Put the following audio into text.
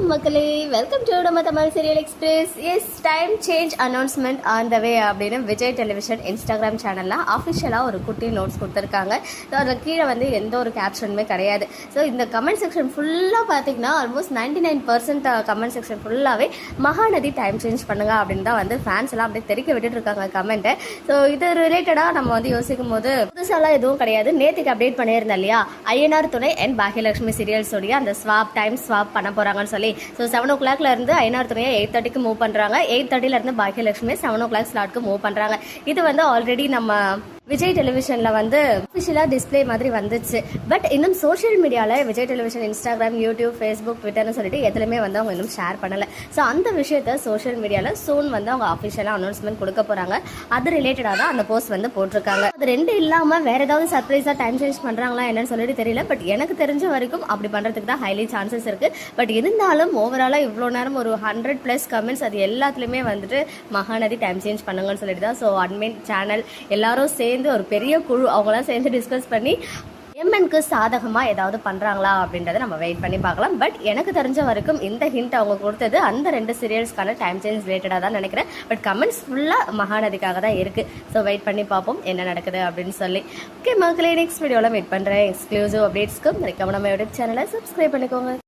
வணக்கம் மக்களே welcome to நம்ம Tamil serial express S time change announcement on the way அப்படின்னு விஜய் டெலிவிஷன் இன்ஸ்டாகிராம் சேனலில் ஆஃபிஷியலாக ஒரு குட்டி நோட்ஸ் கொடுத்துருக்காங்க. ஸோ அதில் கீழே வந்து எந்த ஒரு கேப்ஷனுமே கிடையாது. ஸோ இந்த கமெண்ட் செக்ஷன் ஃபுல்லாக பார்த்தீங்கன்னா almost ninety nine percent comment section ஃபுல்லாகவே மகாநதி டைம் சேஞ்ச் பண்ணுங்க அப்படின்னு தான் வந்து ஃபேன்ஸ் எல்லாம் அப்படியே தெரிக்க விட்டுட்டு இருக்காங்க கமெண்ட்டை ஸோ இது ரிலேட்டடாக நம்ம வந்து யோசிக்கும் போது புதுசாலாம் எதுவும் கிடையாது. நேற்றுக்கு அப்டேட் பண்ணியிருந்தேன் இல்லையா? ஐயனார் துணை அண்ட் பாகியலட்சுமி சீரியல்ஸோடைய அந்த ஸ்வாப் டைம் ஸ்வாப் பண்ண போகிறாங்கன்னு சொல்லி ஸோ செவன் ஓ கிளாக்ல இருந்து ஐநாறு துணையை எயிட் தேர்ட்டிக்கு மூவ் பண்றாங்க. எயிட் தேர்ட்டில இருந்து பாக்கியலட்சுமி செவன் ஓ கிளாக் ஸ்லாட்க்கு மூவ் பண்றாங்க. இது வந்து ஆல்ரெடி நம்ம விஜய் டெலிவிஷனில் வந்து அஃபிஷியலாக டிஸ்ப்ளே மாதிரி வந்துச்சு. பட் இன்னும் சோஷியல் மீடியாவில் Vijay television Instagram YouTube Facebook ட்விட்டர்னு சொல்லிட்டு எதுலையுமே வந்து அவங்க இன்னும் ஷேர் பண்ணலை. ஸோ அந்த விஷயத்த சோஷியல் மீடியாவில் சோன் வந்து அவங்க அஃபிஷியலாக அனௌன்ஸ்மெண்ட் கொடுக்க போகிறாங்க அது ரிலேட்டடாக தான் அந்த போஸ்ட் வந்து போட்டிருக்காங்க. அது ரெண்டு இல்லாமல் வேறு ஏதாவது சர்ப்ரைஸாக டைம் சேஞ்ச் பண்ணுறாங்களா என்னன்னு சொல்லிட்டு தெரியல. பட் எனக்கு தெரிஞ்ச வரைக்கும் அப்படி பண்ணுறதுக்கு தான் ஹைலி சான்சஸ் இருக்குது பட் இருந்தாலும் ஓவராலாக இவ்வளோ நேரம் ஒரு ஹண்ட்ரட் ப்ளஸ் கமெண்ட்ஸ் அது எல்லாத்துலேயுமே வந்துட்டு மகாநதி டைம் சேஞ்ச் பண்ணுங்கன்னு சொல்லிட்டு தான். ஸோ அட்மின் சேனல் எல்லாரும் சேர்ந்து ஒரு பெரிய குழு அவங்களாம் சேர்ந்து டிஸ்கஸ் பண்ணி எம்என்க்கு சாதகமாக ஏதாவது பண்ணுறாங்களா அப்படின்றத நம்ம வெயிட் பண்ணி பார்க்கலாம். பட் எனக்கு தெரிஞ்ச வரைக்கும் இந்த ஹிண்ட் அவங்க கொடுத்தது அந்த ரெண்டு சீரியல்ஸ்க்கான டைம் சேஞ்ச் ரிலேட்டடாக தான் நினைக்கிறேன். பட் கமெண்ட்ஸ் ஃபுல்லாக மகாநதிக்காக தான் இருக்குது ஸோ வெயிட் பண்ணி பார்ப்போம் என்ன நடக்குது அப்படின்னு சொல்லி. ஓகே மக்களே நெக்ஸ்ட் வீடியோவில் வெயிட் பண்ணுறேன் எக்ஸ்க்ளூசிவ் அப்டேட்ஸ்க்கு மறக்காம நம்ம யூடியூப் சேனலை சப்ஸ்கிரைப் பண்ணிக்கோங்க.